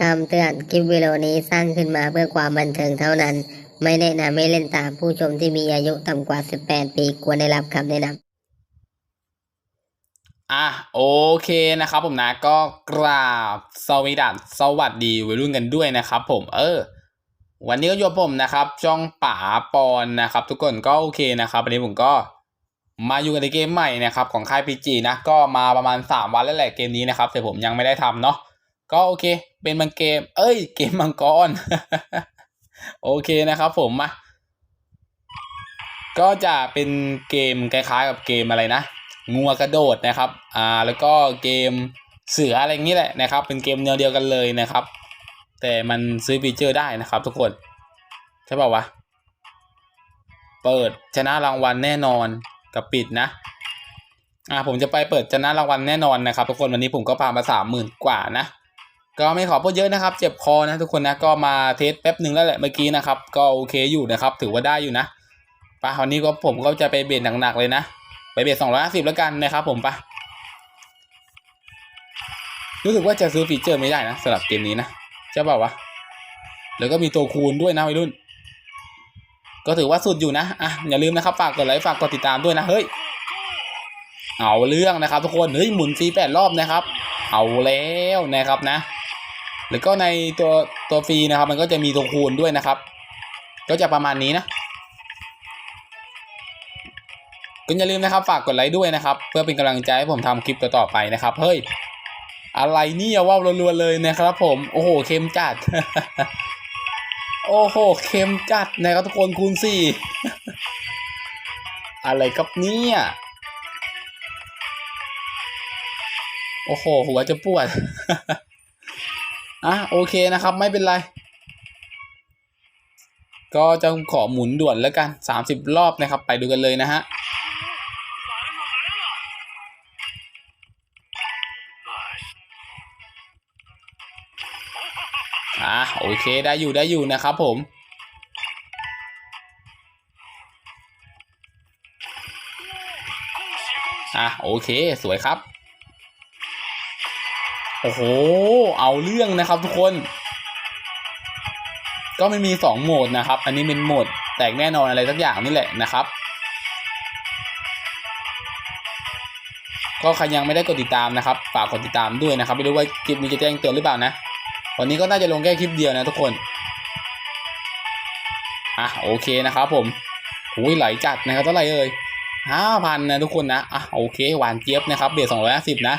คำเตือนคลิปวิดีโอนี้สร้างขึ้นมาเพื่อความบันเทิงเท่านั้น ไม่แนะนำให้เล่นตามผู้ชมที่มีอายุต่ำกว่า 18 ปีควรได้รับคำแนะนำอะโอเคนะครับผมนะก็กราบสวีดัสสวัสดีวัยรุ่นกันด้วยนะครับ ผมเออ วันนี้ก็อยู่กับผมนะครับช่องป๋าปอนนะครับ ทุกคนก็โอเคนะครับวันนี้ผมก็มาอยู่กันในเกมใหม่นะครับของค่ายพีจีนะก็มาประมาณ 3 วันแล้วแหละเกมนี้นะครับแต่ผมยังไม่ได้ทำเนาะ ก็โอเค เป็นมังเกม เอ้ย เกมมังกร โอเคนะครับผมมาก็จะเป็นเกมคล้ายๆกับเกมอะไรนะงัวกระโดดนะครับ อ่า แล้วก็เกมเสืออะไรอย่างนี้แหละนะครับ เป็นเกมแนวเดียวกันเลยนะครับ แต่มันซื้อฟีเจอร์ได้นะครับ ทุกคน ใช่ป่าวะ เปิดชนะรางวัลแน่นอนกับปิดนะ อ่า ผมจะไปเปิดชนะรางวัลแน่นอนนะครับ ทุกคนวันนี้ผมก็พามาสามหมื่นกว่านะ ก็ไม่ขอพูดเยอะนะครับ เจ็บคอนะทุกคนนะก็มาเทสแป๊บหนึ่งแล้วแหละเมื่อกี้นะครับ ก็โอเคอยู่นะครับ ถือว่าได้อยู่นะปะวันนี้ก็ผมก็จะไปเบรดหนักๆเลยนะ ไปเบสสองร้อยห้าสิบแล้วกันนะครับ ผมปะรู้สึกว่าจะซื้อฟีเจอร์ไม่ได้นะสำหรับเกมนี้นะใช่เปล่าวะแล้วก็มีตัวคูณด้วยนะวัยรุ่น ก็ถือว่าสุดอยู่นะอะอย่าลืมนะครับฝากกดไลค์ฝากกดติดตามด้วยนะเฮ้ยเอาเรื่องนะครับ ทุกคนเฮ้ยหมุนฟรีแปดรอบนะครับ เอาแล้วนะครับนะ แล้วก็ในตัวตัวฟรีนะครับ มันก็จะมีตัวคูณด้วยนะครับ ก็จะประมาณนี้นะก็อย่าลืมนะครับฝากกดไลค์ด้วยนะครับ เพื่อเป็นกำลังใจให้ผมทำคลิปต่อๆไปนะครับเฮ้ยอะไรเนี่ยว่าวรัวๆเลยนะครับ ผมโอ้โหเค็มจัด โอ้โหเค็มจัดนะครับทุกคนคูณสี่อะไรครับเนี่ยโอ้โหหัวจะปวด อะโอเคนะครับ ไม่เป็นไร ก็จะขอหมุนด่วนแล้วกันสามสิบรอบนะครับ ไปดูกันเลยนะฮะอะโอเคได้อยู่ได้อยู่นะครับผมอะโอเคสวยครับ อ้โห เอาเรื่องนะครับทุกคน ก็ไม่มีสองโหมดนะครับ อันนี้เป็นโหมดแตกแน่นอนอะไรสักอย่างนี่แหละนะครับ ก็ใครยังไม่ได้กดติดตามนะครับ ฝากกดติดตามด้วยนะครับ ไม่รู้ว่าคลิปนี้จะแจ้งเตือนหรือเปล่านะ วันนี้ก็น่าจะลงแค่คลิปเดียวนะทุกคน อะโอเคนะครับผมหุยไหลจัดนะครับเท่าไหร่เอ่ยห้าพันนะทุกคนนะ อะโอเคหวานเจี๊ยบนะครับเบสสองร้อยห้าสิบนะ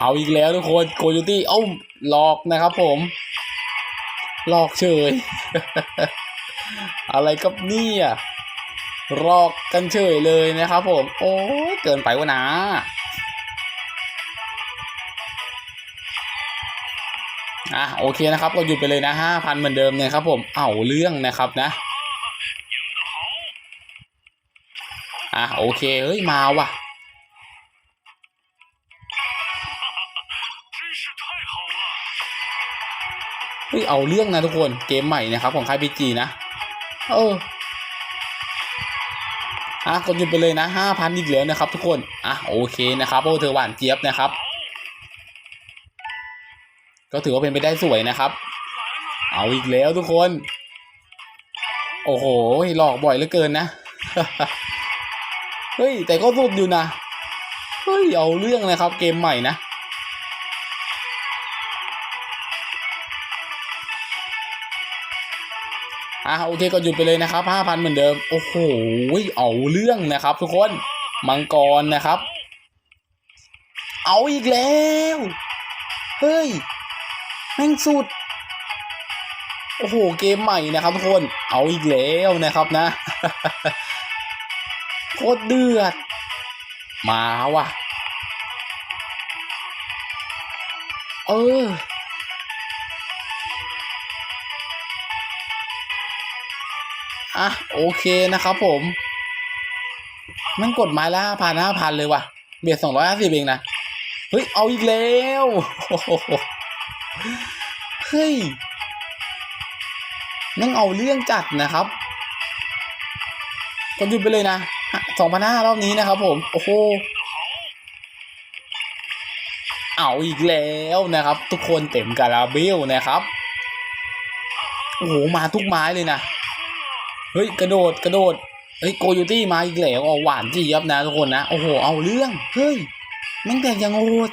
เอาอีกแล้วทุกคนโคโยตี้เอ้าหลอกนะครับผม หลอกเฉย อะไรกับเนี่ยหลอกกันเฉยเลยนะครับผม โอ้เกินไปวะนะอะโอเคนะครับก็หยุดไปเลยนะห้าพันเหมือนเดิมนะครับผมเอาเรื่องนะครับนะอะโอเคเฮ้ยมาว่ะ เฮ้ยเอาเรื่องนะทุกคนเกมใหม่นะครับของค่ายพีจีนะเอออะกดหยุดไปเลยนะห้าพันอีกแล้วนะครับ ทุกคนอะโอเคนะครับโอ้เธอหวานเจี๊ยบนะครับ ก็ถือว่าเป็นไปได้สวยนะครับ เอาอีกแล้วทุกคน โอ้โหหลอกบ่อยเหลือเกินนะเฮ้ยแต่ก็สุดอยู่นะเฮ้ยเอาเรื่องนะครับเกมใหม่นะ อะโอเคก็หยุดไปเลยนะครับห้าพันเหมือนเดิม โอ้โหเอาเรื่องนะครับ ทุกคนมังกรนะครับ เอาอีกแล้วเฮ้ยแม่งสุดโอ้โหเกมใหม่นะครับทุกคนเอาอีกแล้วนะครับนะโคตรเดือด มาว่ะ เออ อะโอเคนะครับผมมันกดไม้ละห้าพันห้าพันเลยว่ะ เบียดสองร้อยห้าสิบเองนะ เฮ้ย เอาอีกแล้ว เฮ้ยนั่งเอาเรื่องจัดนะครับก็หยุดไปเลยนะสองพันห้ารอบนี้นะครับผม โอ้โห เอาอีกแล้วนะครับ ทุกคนเต็มกาลาเบลนะครับ โอ้โห มาทุกไม้เลยนะ เฮ้ยกระโดดกระโดดเฮ้ยโกโยตี้มาอีกแล้วเอ๋อหวานจียับนะทุกคนนะโอ้โหเอาเรื่องเฮ้ยแม่งแตกยังโหด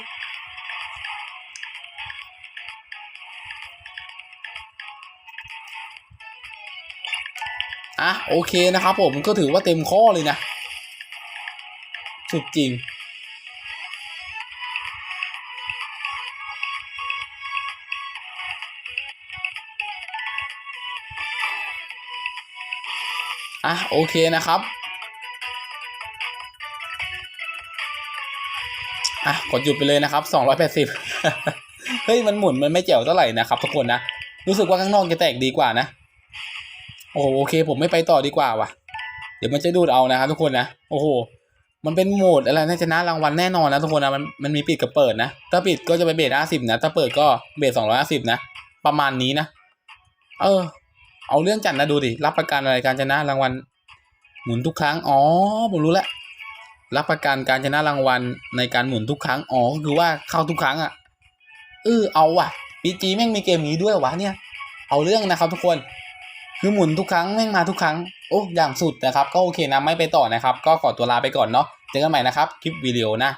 อะโอเคนะครับผมก็ถือว่าเต็มข้อเลยนะ สุดจริง อะโอเคนะครับอะกดหยุดไปเลยนะครับ 280 เฮ้ยมันหมุนมันไม่แจ๋วเท่าไหร่นะครับทุกคนนะ รู้สึกว่าข้างนอกจะแตกดีกว่านะ โอ้โอเค ผมไม่ไปต่อดีกว่าว่ะ เดี๋ยวมันจะดูดเอานะครับทุกคนนะ โอ้โห มันเป็นโหมดอะไรน่าจะนะรางวัลแน่นอนนะทุกคนนะ มันมันมีปิดกับเปิดนะ ถ้าปิดก็จะไปเบสห้าสิบนะ ถ้าเปิดก็เบสสองร้อยห้าสิบนะ ประมาณนี้นะ เออ เอาเรื่องจัดนะดูดิรับประกันอะไรการชนะรางวัล หมุนทุกครั้งอ๋อผมรู้แล้วรับประกันการชนะรางวัลในการหมุนทุกครั้งอ๋อก็คือว่าเข้าทุกครั้งอะเออเอาว่ะปีจีแม่งมีเกมนี้ด้วยวะเนี่ย เอาเรื่องนะครับทุกคน คือหมุนทุกครั้งแม่งมาทุกครั้งโอ้อย่างสุดนะครับ ก็โอเคนะไม่ไปต่อนะครับ ก็ขอตัวลาไปก่อนเนาะเจอกันใหม่นะครับคลิปวิดีโอนะ